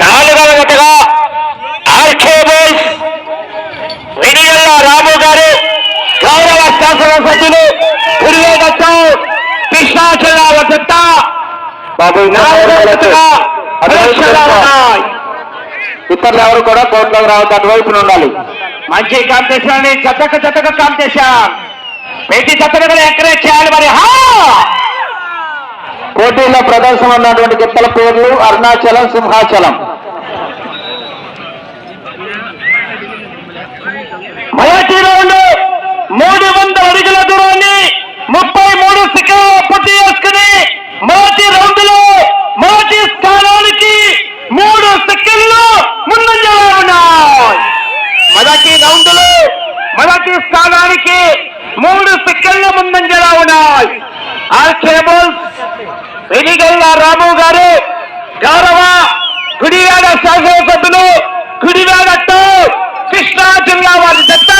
నాలుగవ జతగా RK boys వెడిగల్ల రాము గారు గౌరవ శాసనసభ్యులు గురివేదత్తం కృష్ణా జిల్లా జత బాబు నాలుగవ జతగా పరీక్షలు ఉన్నాయి. ఇతరులు ఎవరు కూడా కోర్టులోకి రావద్దు అటువైపున ఉండాలి. మంచి కాంపిటీషన్ అని జతక జతక కాంపిటీషన్ ప్రతి జతను ఎంకరేజ్ చేయాలి మరి. పోటీలో ప్రదర్శన ఉన్నటువంటి గిత్తల పేర్లు అరుణాచలం సింహాచలం. మొదటి రౌండ్ మూడు వందల అడుగుల దూరాన్ని ముప్పై మూడు సెకండ్లు పూర్తి చేసుకుని మొదటి రౌండ్లో మొదటి స్థానానికి మూడు సెకండ్లు ముందంజలో ఉన్నాయి మొదటి రౌండ్లో మొదటి స్థానానికి మూడు సెకండ్ల ముందంజలో ఉన్నాయి ఆర్కేబుల్స్ వెలిగల్ల రాము గారు గౌరవ గుడివాడ శాసనసభ్యులు గుడివాడ టౌన్ కృష్ణా జిల్లా వారి చెత్త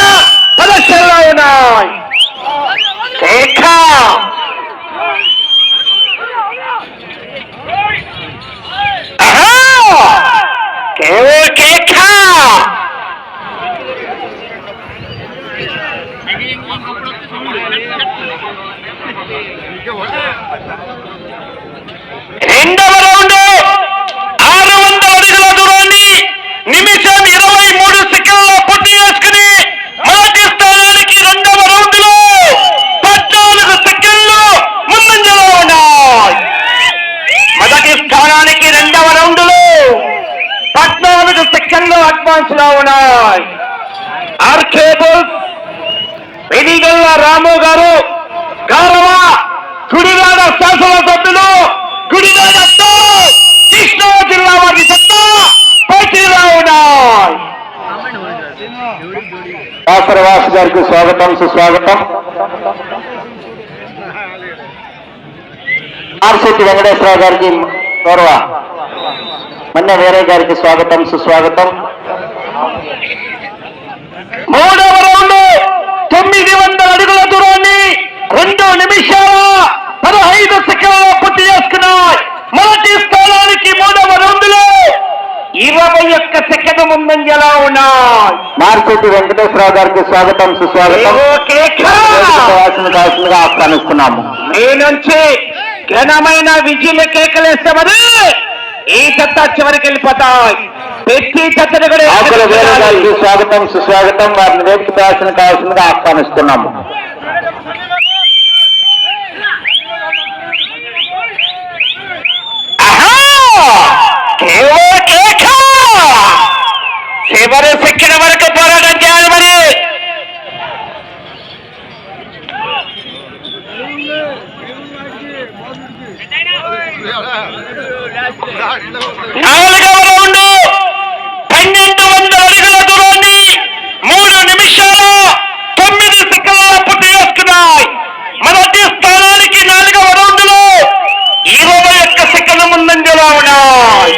ప్రదర్శనలో ఉన్నాయి కేక ఆహా! కేవో కేక రెండవ రౌండ్ ఆరు వందల అడుగుల దూరాన్ని నిమిషం ఇరవై మూడు సెకండ్ల పూర్తి చేసుకుని మొదటి స్థానానికి రెండవ రౌండ్లో పద్నాలుగు సెకండ్లు ముందంజలో ఉన్నాయి మొదటి స్థానానికి రెండవ రౌండ్లో పద్నాలుగు సెకండ్లు అడ్వాన్స్లో ఉన్నాయి ఆర్కేబుల్స్ వెనిగల్ల రాము గారు గౌరవ గుడిగాడ శాసనసభ్యులు గుడివాడ కృష్ణా జిల్లా వారి చెత్త పోటీలో ఉన్నాయి. వాసు గారికి స్వాగతం సుస్వాగతం. ఆర్శెట్టి వెంకటేశ్వరరావు గారికి గౌరవ. మన్న వేరే గారికి స్వాగతం సుస్వాగతం. మూడవ రౌండ్ తొమ్మిది వందల అడుగుల దూరాన్ని రెండు నిమిషాల పదహైదు సెకండ్ల పూర్తి చేసుకున్నాయి. మొదటి స్థానానికి మూడవ రౌండ్లో ఇరవై ఒక్క సెకండ్ ముందంజలో ఉన్నాయి? మార్చెట్టి వెంకటేశ్వరరావు గారికి స్వాగతం సుస్వాగతం. ఆహ్వానిస్తున్నాము. మీ నుంచి ఘనమైన విజయలు కేకలేస్తామని ఈ చెత్త చివరికి వెళ్ళిపోతాయి. ప్రతి చెత్తను కూడా స్వాగతం సుస్వాగతం వారిని వేదిక కావాల్సిందిగా ఆహ్వానిస్తున్నాము ఆహా! కేవో కేక! చివరి సెక్కిన వరకు పోరాటం చేయాలి మరి నాలుగవ రౌండ్ పన్నెండు వందల అడుగుల దూరాన్ని మూడు నిమిషాలు తొమ్మిది సెకండ్ల పూర్తి చేసుకున్నాయి. మొదటి స్థానానికి నాలుగవ రౌండ్లో ఇరవై ఒక్క సెకండ్ ముందంజలో ఉన్నాయి.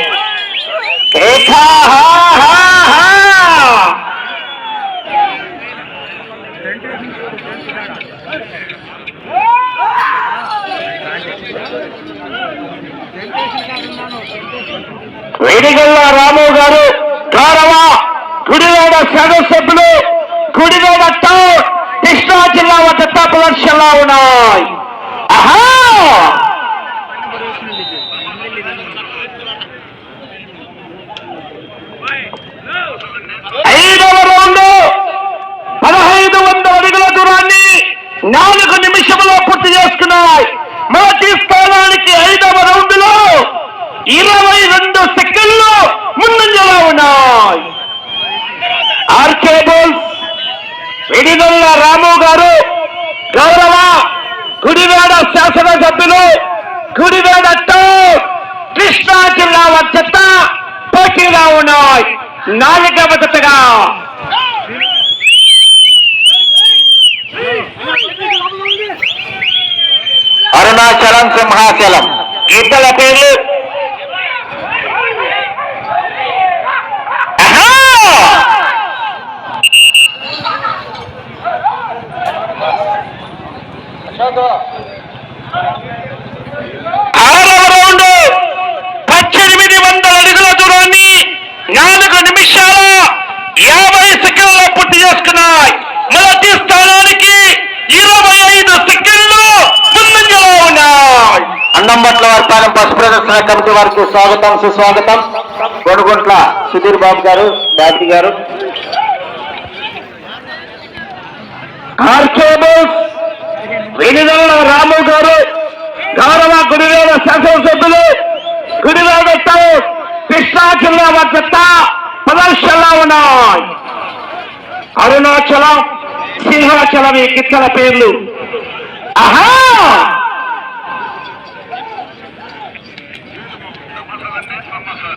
వేడిగల్లా రాము గారు గౌరవ గుడివాడ సభ్యులు గుడివాడ టౌన్ కృష్ణా జిల్లా వద్ద ప్రదర్శనలో ఉన్నాయి ఆహా ఐదవ రౌండ్ పదహైదు వందల అడుగుల దూరాన్ని నాలుగు నిమిషంలో పూర్తి చేసుకున్నాయి మొదటి స్థానానికి ఐదవ రౌండ్లో ఇరవై రెండు సెకండ్లు ముందంజలో ఉన్నాయి ఆర్కేబుల్స్ వెడిగొల్ల రాము గారు గౌరవ గుడివాడ శాసనసభ్యులు గుడివాడ కృష్ణా జిల్లా వద్ద పోటీగా ఉన్నాయి. నాలుగవ జతగా అరుణాచలం సింహాచలం. ఇద్దల పేర్లు మైదానం పశు ప్రదర్శన కమిటీ వారికి స్వాగతం సుస్వాగతం. గొడగుంట్ల సుధీర్ బాబు గారు డాక్టర్ గారు. ఆర్కేబుల్స్ వెనిదల రాము గారు గౌరవ గుడివేద శాసనసభ్యులు గుడివేద కృష్ణా జిల్లా వద్ద ప్రదర్శనలో ఉన్నాయి. అరుణాచలం సింహాచలం ఈ గిత్తల పేర్లు. ఆహా!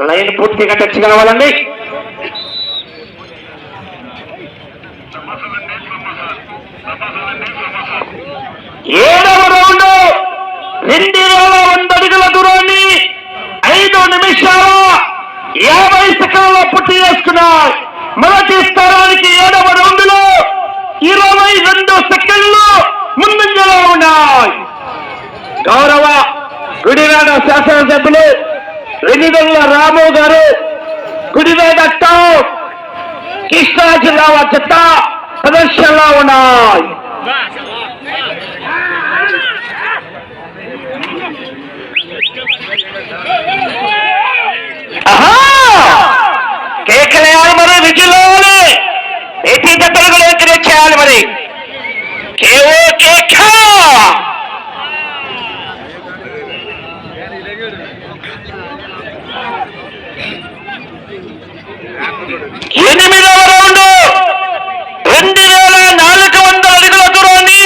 లైన్ పూర్తిగా టచ్ కావాలండి. ఏడవ రౌండ్ రెండు వేల వంద అడుగుల దూరాన్ని ఐదు నిమిషాల యాభై సెకండ్ల పూర్తి చేసుకున్నాయి మొదటి స్థానానికి ఏడవ రౌండ్లో ఇరవై రెండు సెకండ్లు ముందంజలో ఉన్నాయి. గౌరవ గుడివాడ శాసనసభ్యులు వెనిదల్ల రాము గారు గుడివాడ టౌన్ కృష్ణా జిల్లా వద్ద ప్రదర్శనలో ఉన్నాయి. కేకలేయాలి మరి విజులోని ఎట్టి దెబ్బలు కూడా ఎంకరేజ్ చేయాలి మరి కేవో కేక ఎనిమిదవ రౌండ్ రెండు వేల నాలుగు వందల అడుగుల దూరాన్ని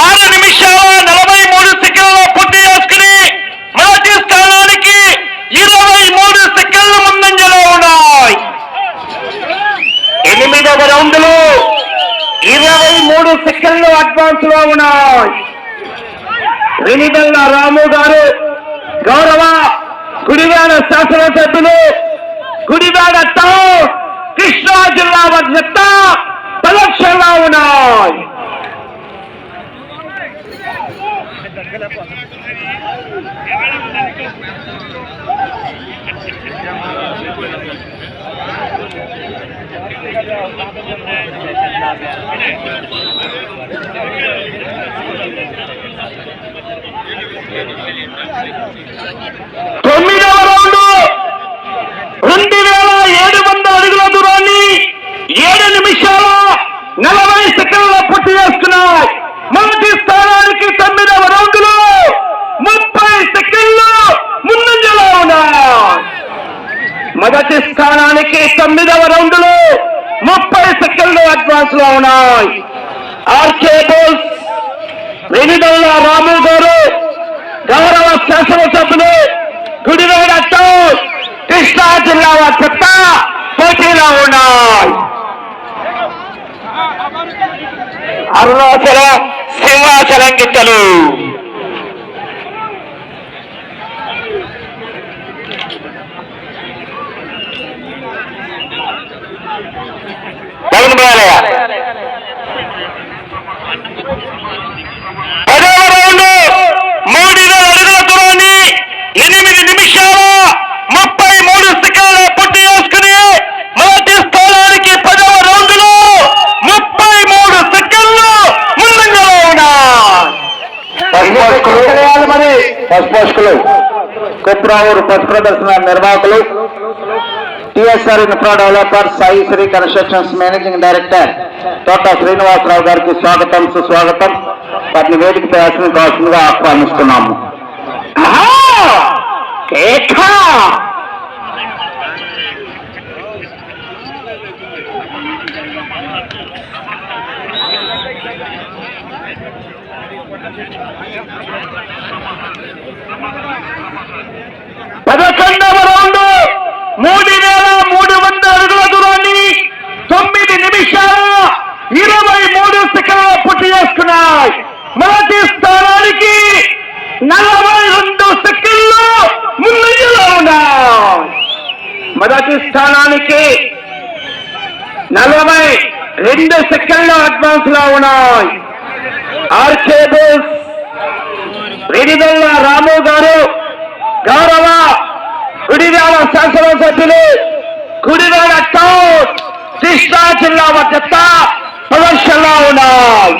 ఆరు నిమిషాల నలభై మూడు సెకండ్ల పూర్తి చేసుకుని మొదటి స్థానానికి ఇరవై మూడు సెకండ్ల ముందంజలో ఉన్నాయి ఎనిమిదవ రౌండ్లో ఇరవై మూడు సెకండ్లు అడ్వాన్స్లో ఉన్నాయి వెనిదల్ల రాము గారు గౌరవ గుడివాడ శాసనసభ్యులు గుడివాడ టౌన్ కృష్ణా జిల్లా వద్ద ప్రదర్శనలో ఉన్నాయి తొమ్మిదవ రౌండ్. రెండు వేల ఏడు వందల అడుగుల దూరాన్ని ఏడు నిమిషాల నలభై సెకండ్ల పూర్తి చేస్తున్నాయి. మొదటి స్థానానికి తొమ్మిదవ రౌండ్లో ముప్పై సెకండ్లు ముందంజలో ఉన్నాయి. మొదటి స్థానానికి తొమ్మిదవ రౌండ్ లో అడ్వాన్స్లో ఉన్నాయి. ఆర్కే బోల్స్ వెనిదల్ల రాము గారు గౌరవ శాసనసభ్యులు గుడివేడ కృష్ణా జిల్లా చెత్త పోటీలో ఉన్నాయి. అరుణాచల సింహాచలం గిట్టలు. మరి పశుపోషకులు కుప్రావూరు పశు ప్రదర్శన నిర్వాహకులు TSR infra developer Sai Sri constructions managing director Thota Srinivasarao గారికి స్వాగతం సుస్వాగతం వాటిని వేదికపై ఆశను కావాల్సిందిగా ఆహ్వానిస్తున్నాము ఆహా! కేక పదకొండవ రౌండ్. మూడు వేల మూడు వందల అడుగుల దూరాన్ని తొమ్మిది నిమిషాల ఇరవై మూడు సెకండ్ల పూర్తి చేసుకున్నాయి. మొదటి స్థానానికి నలభై రెండు సెకండ్లు ముందంజలో ఉన్నాయి మొదటి స్థానానికి నలభై రెండు సెకండ్ల అడ్వాన్స్లో ఉన్నాయి ఆర్కేబుల్స్ బోస్ రాము గారు గౌరవ గుడివాడ శాసనసభ్యులు గుడివాడ టౌన్ కృష్ణా జిల్లా వద్ద ప్రదర్శనలో ఉన్నాం.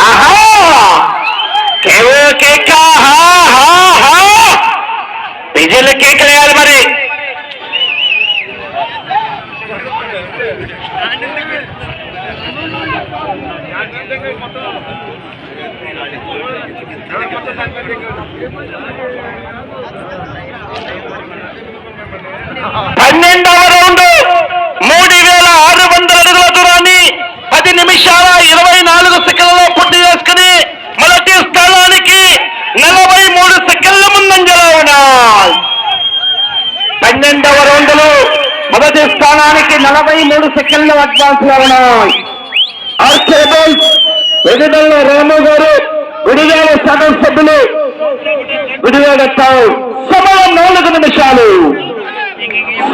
ఆహా! కేవో కేక హా హా హా! విజయలు కేకలేయాలి మరి. పన్నెండవ రౌండ్ మూడు వేల ఆరు వందల అడుగుల దూరాన్ని పది నిమిషాల ఇరవై నాలుగు సెకండ్లలో పూర్తి చేసుకుని మొదటి స్థానానికి నలభై మూడు సెకండ్ల ముందంజలో ఉన్నాయి పన్నెండవ రౌండ్లు మొదటి స్థానానికి నలభై మూడు సెకండ్ల అడ్వాన్స్లో ఉన్నాయి ఆర్చేబుల్ ఎదుటల్ల రాము గారు గుడివాడ సదన్ సభ్యులు గుడివాడ సమయం నాలుగు నిమిషాలు.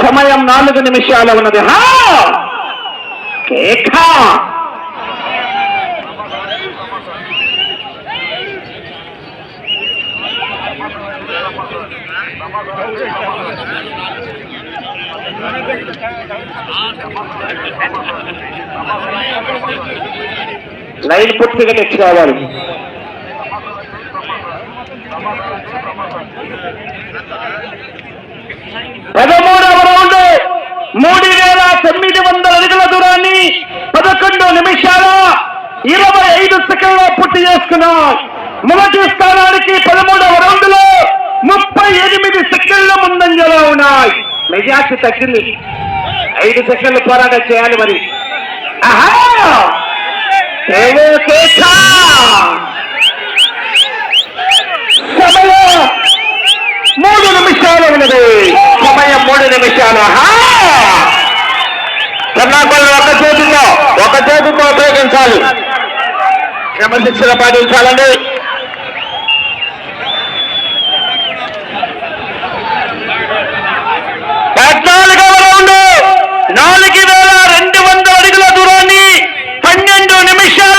సమయం నాలుగు నిమిషాలు ఉన్నది. కేఖా Thank you. లైన్ పూర్తిగా తెచ్చుకోవాలి పదమూడవ రౌండ్ మూడు వేల తొమ్మిది వందల అడుగుల దూరాన్ని పదకొండు నిమిషాల ఇరవై ఐదు సెకండ్లో పూర్తి చేసుకున్నా. మొదటి స్థానానికి పదమూడవ రౌండ్లో ముప్పై ఎనిమిది సెకండ్ల ముందంజలో ఉన్నాయి. మెజార్టీ తగ్గింది. ఐదు సెకండ్లు పోరాటం చేయాలి మరి. సమయం మూడు నిమిషాలు ఉన్నది. సమయం మూడు నిమిషాలు. కర్ణాటకలో ఒక చేతితో ఒక చేతితో ఉపయోగించాలి. క్రమశిక్షణ పాటించాలండి పద్నాలుగవ రౌండ్ నాలుగు వేల రెండు వందల అడుగుల దూరాన్ని పన్నెండు నిమిషాల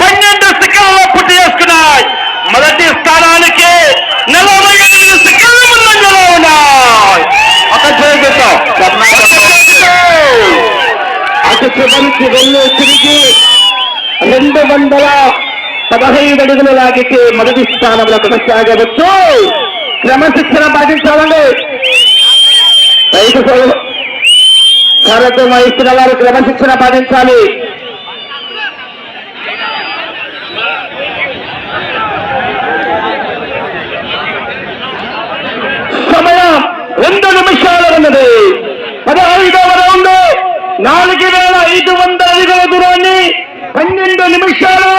పన్నెండు సెకండ్లో పూర్తి చేసుకున్నాయి మొదటి స్థానానికి నలభై ఎనిమిది సెకండ్ల ముందంజలో ఉన్నాయి ఒక చేతితో అటు చివరికి వెళ్ళి తిరిగి రెండు వందల పదహైదు అడుగులు లాగితే మొదటి స్థానంలో కొనసాగవచ్చు. క్రమశిక్షణ పాటించాలండి. రైతు కార్యక్రమం వహిస్తున్న వారు క్రమశిక్షణ పాటించాలి. సమయం రెండు నిమిషాలు ఉన్నది. పదహైదవ రౌండ్ నాలుగు వేల ఐదు వందల అడుగుల దూరాన్ని పన్నెండు నిమిషాలు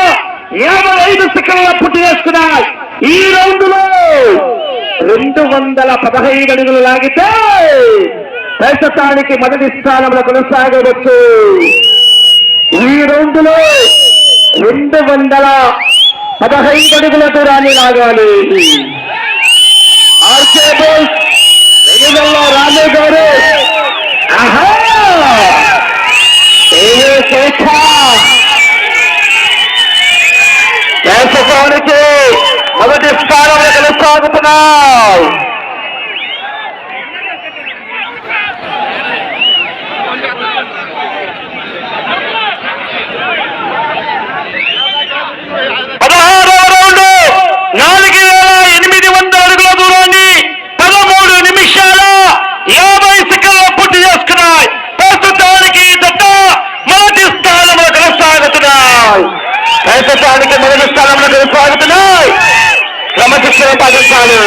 యాభై ఐదు సెకండ్ల పుట్టి చేసుకున్నాయి. ఈ రౌండ్లో రెండు వందల పదహైదు అడుగులు లాగితే ప్రస్తుతానికి మొదటి స్థానంలో కొనసాగవచ్చు. ఈ రౌండ్లో రెండు వందల పదహైదు అడుగుల దూరాన్ని లాగాలి. ఆర్కేబుల్ వెనుగల్ల రాము గారు. ఆహా! ఏయే శేఖ దేశపానికి మొదటి స్థానంలో కొనసాగుతున్నావు పదహారవ రౌండ్ నాలుగు వేల ఎనిమిది వందల అడుగుల దూరాన్ని పదమూడు నిమిషాల యాభై సెకండ్ల పూర్తి చేసుకున్నాయి ప్రస్తుతానికి దత్త మొదటి స్థానంలో కొనసాగుతున్నాయి ప్రస్తుతానికి మొదటి స్థానంలో కొనసాగుతున్నాయి క్రమశిక్షణ పాటించాలి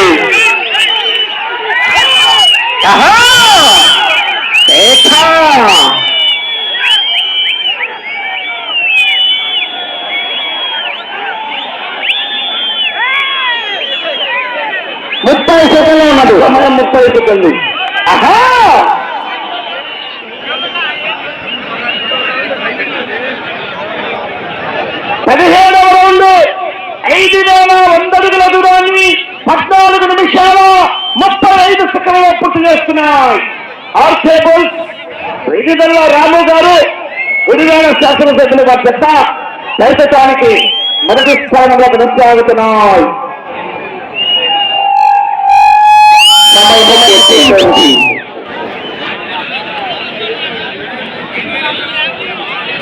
ముప్పై సెకండ్లు ఉన్నది. సమయం ముప్పై సెకండ్లు. ఆహా పదిహేడవ రౌండ్ ఐదు వేల వంద అడుగుల దూరాన్ని పద్నాలుగు నిమిషాల ముప్పై ఐదు సెకండ్లో పూర్తి చేస్తున్నాయి. ఆర్సేబుల్ విడిదల్ల రాము గారు విడుదల శాసనసభ్యులు వారి చెత్త దర్శకానికి మొదటి స్థానంలో కొనసాగుతున్నాయి. సమయం